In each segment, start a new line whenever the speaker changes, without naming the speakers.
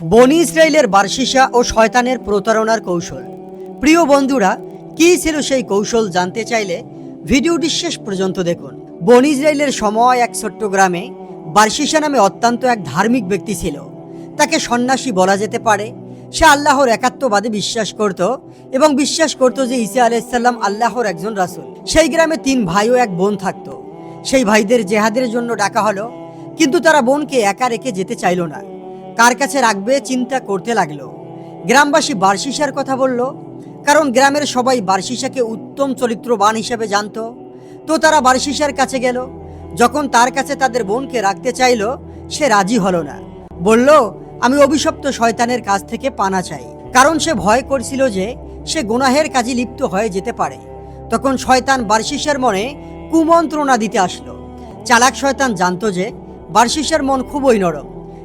বনি ইসরায়েলের বার্ষিসা ও শয়তানের প্রতারণার কৌশল। প্রিয় বন্ধুরা, কী ছিল সেই কৌশল জানতে চাইলে ভিডিওটি শেষ পর্যন্ত দেখুন। বনি ইসরায়েলের সময় এক ছোট্ট গ্রামে বার্ষিসা নামে অত্যন্ত এক ধার্মিক ব্যক্তি ছিল। তাকে সন্ন্যাসী বলা যেতে পারে। সে আল্লাহর একাত্মবাদে বিশ্বাস করত এবং বিশ্বাস করত যে ইসা আলাইসাল্লাম আল্লাহর একজন রাসূল। সেই গ্রামে তিন ভাই ও এক বোন থাকতো। সেই ভাইদের জেহাদের জন্য ডাকা হলো, কিন্তু তারা বোনকে একা রেখে যেতে চাইল না। কার কাছে রাখবে চিন্তা করতে লাগল। গ্রামবাসী বার্ষিসার কথা বলল, কারণ গ্রামের সবাই বার্ষিসাকে উত্তম চরিত্রবান হিসেবে জানতো। তো তারা বার্ষিসার কাছে গেল, যখন তার কাছে তাদের বোনকে রাখতে চাইল, সে রাজি হলো না। বলল, আমি অভিশপ্ত শয়তানের কাছ থেকে পানা চাই। কারণ সে ভয় করছিল যে সে গুনাহের কাজে লিপ্ত হয়ে যেতে পারে। তখন শয়তান বার্ষিসের মনে কুমন্ত্রণা দিতে আসলো। চালাক শয়তান জানতো যে বার্ষিসের মন খুবই নরম।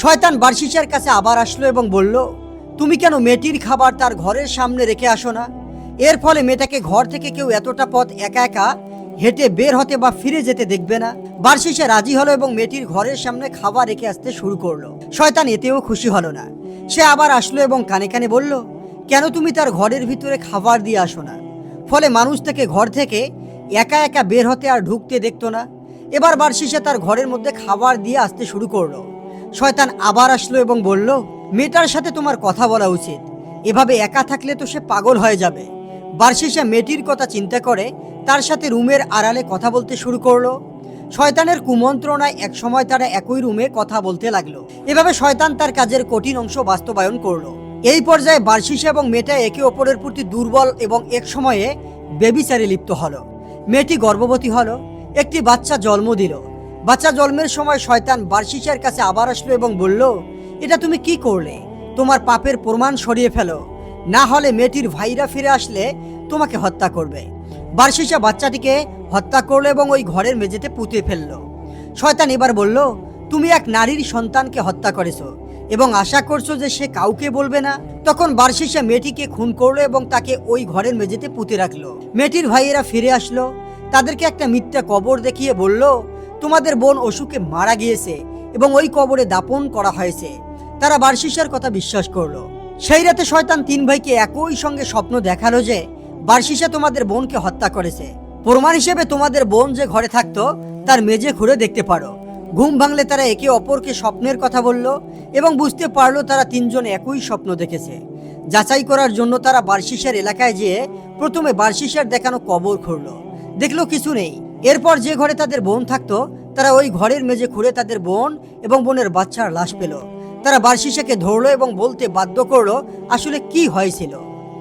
শয়তান বার্ষিসার কাছে আবার আসলো এবং বলল, তুমি কেন মেয়েটির খাবার তার ঘরের সামনে রেখে আসো না? এর ফলে মেয়েটাকে ঘর থেকে কেউ এতটা পথ একা একা হেঁটে বের হতে বা ফিরে যেতে দেখবে না। বার্ষিসা রাজি হলো এবং মেয়েটির ঘরের সামনে খাবার রেখে আসতে শুরু করল। শয়তান এতেও খুশি হলো না। সে আবার আসলো এবং কানে কানে বলল, কেন তুমি তার ঘরের ভিতরে খাবার দিয়ে আসো না? ফলে মানুষ থেকে ঘর থেকে একা একা বের হতে আর ঢুকতে দেখতো না। এবার বার্ষিসা তার ঘরের মধ্যে খাবার দিয়ে আসতে শুরু করল। শয়তান আবার আসলো এবং বলল, মেয়েটার সাথে তোমার কথা বলা উচিত। এভাবে একা থাকলে তো সে পাগল হয়ে যাবে। বার্ষিসা মেয়েটির কথা চিন্তা করে তার সাথে রুমের আড়ালে কথা বলতে শুরু করল। শয়তানের কুমন্ত্রণায় এক সময় তারা একই রুমে কথা বলতে লাগল। এভাবে শয়তান তার কাজের কঠিন অংশ বাস্তবায়ন করল। এই পর্যায়ে বার্ষিসা এবং মেয়েটা একে অপরের প্রতি দুর্বল এবং এক সময়ে বেবিচারে লিপ্ত হলো। মেয়েটি গর্ভবতী হলো। একটি বাচ্চা জন্ম দিল। বাচ্চা জন্মের সময় শয়তান বার্ষিসার কাছে আবার আসলো এবং বলল, এটা তুমি কি করলে? তোমার পাপের প্রমাণ সরিয়ে ফেলো। না হলে মেয়েটির ভাইরা ফিরে আসলে তোমাকে হত্যা করবে। বার্ষিসা বাচ্চাটিকে হত্যা করল এবং ওই ঘরের মেঝেতে পুঁতে ফেলল। শয়তান এবার বলল, তুমি এক নারীর সন্তানকে হত্যা করেছ এবং আশা করছ যে সে কাউকে বলবে না? তখন বার্ষিসা মেয়েটিকে খুন করল এবং তাকে ওই ঘরের মেঝেতে পুঁতে রাখল। মেয়েটির ভাইয়েরা ফিরে আসলো। তাদেরকে একটা মিথ্যা কবর দেখিয়ে বলল তোমাদের বোন অসুখে মারা গিয়েছে এবং ওই কবরে দাপন করা হয়েছে। তারা বার্ষিসার কথা বিশ্বাস করল। সেই রাতে শয়তান তিন ভাইকে একই সঙ্গে স্বপ্ন দেখাল যে বার্ষিসা তোমাদের বোনকে হত্যা করেছে। প্রমাণ হিসেবে তোমাদের বোন যে ঘরে থাকতো, তার মেজে ঘুরে দেখতে পারো। ঘুম ভাঙলে তারা একে অপরকে স্বপ্নের কথা বলল এবং বুঝতে পারল তারা তিনজন একই স্বপ্ন দেখেছে। যাচাই করার জন্য তারা বার্ষিসের এলাকায় যেয়ে প্রথমে বার্ষিসের দেখানো কবর খুঁড়লো। দেখল কিছু নেই এরপর যে ঘরে তাদের বোন থাকতো, তারা ওই ঘরের মেঝে খুঁড়ে তাদের বোন এবং বোনের বাচ্চার লাশ পেল। তারা বার্ষিসাকে ধরলো এবং বলতে বাধ্য করল, আসলে কি হয়েছিল?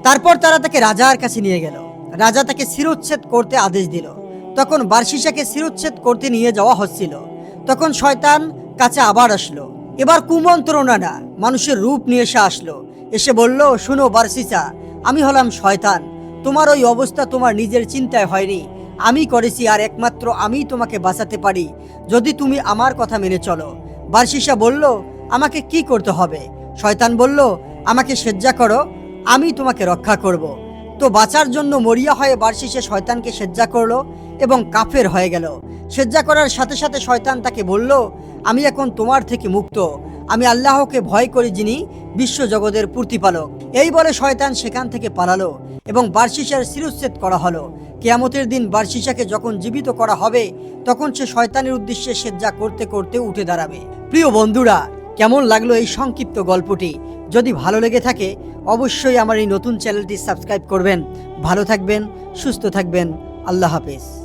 তারপর তারা তাকে রাজার কাছে নিয়ে গেল। রাজা তাকে শিরোচ্ছেদ করতে আদেশ দিল। তখন বার্ষিসাকে শিরোচ্ছেদ করতে নিয়ে যাওয়া হচ্ছিল। তখন শয়তান কাছে আবার আসলো। এবার কুমন্ত্রণা না মানুষের রূপ নিয়ে এসে আসলো। এসে বলল, শুনো বার্ষিসা আমি হলাম শয়তান। তোমার ওই অবস্থা তোমার নিজের চিন্তায় হয়নি। আমি করেছি আর একমাত্র আমিই তোমাকে বাঁচাতে পারি। যদি তুমি আমার কথা মেনে চলো। বার্ষিসা বলল, আমাকে কি করতে হবে? শয়তান বলল, আমাকে সেজ্জা করো, আমি তোমাকে রক্ষা করব। তো বাঁচার জন্য মরিয়া হয়ে বার্ষিসে শয়তানকে সেজ্জা করল এবং কাফের হয়ে গেল। সেজ্জা করার সাথে সাথে শয়তান তাকে বলল, আমি এখন তোমার থেকে মুক্ত। আমি আল্লাহকে ভয় করি যিনি বিশ্বজগতের প্রতিপালক। এই বলে শয়তান সেখান থেকে পালালো। এবং বার্ষিসার শিরুচ্ছেদ করা হলো। কেয়ামতের দিন বার্ষিসাকে যখন জীবিত করা হবে, তখন সে শয়তানের উদ্দেশ্যে সেজ্জা করতে করতে উঠে দাঁড়াবে। প্রিয় বন্ধুরা, কেমন লাগল এই সংক্ষিপ্ত গল্পটি? যদি ভালো লেগে থাকে, অবশ্যই আমার এই নতুন চ্যানেলটি সাবস্ক্রাইব করবেন। ভালো থাকবেন, সুস্থ থাকবেন। আল্লাহ হাফেজ।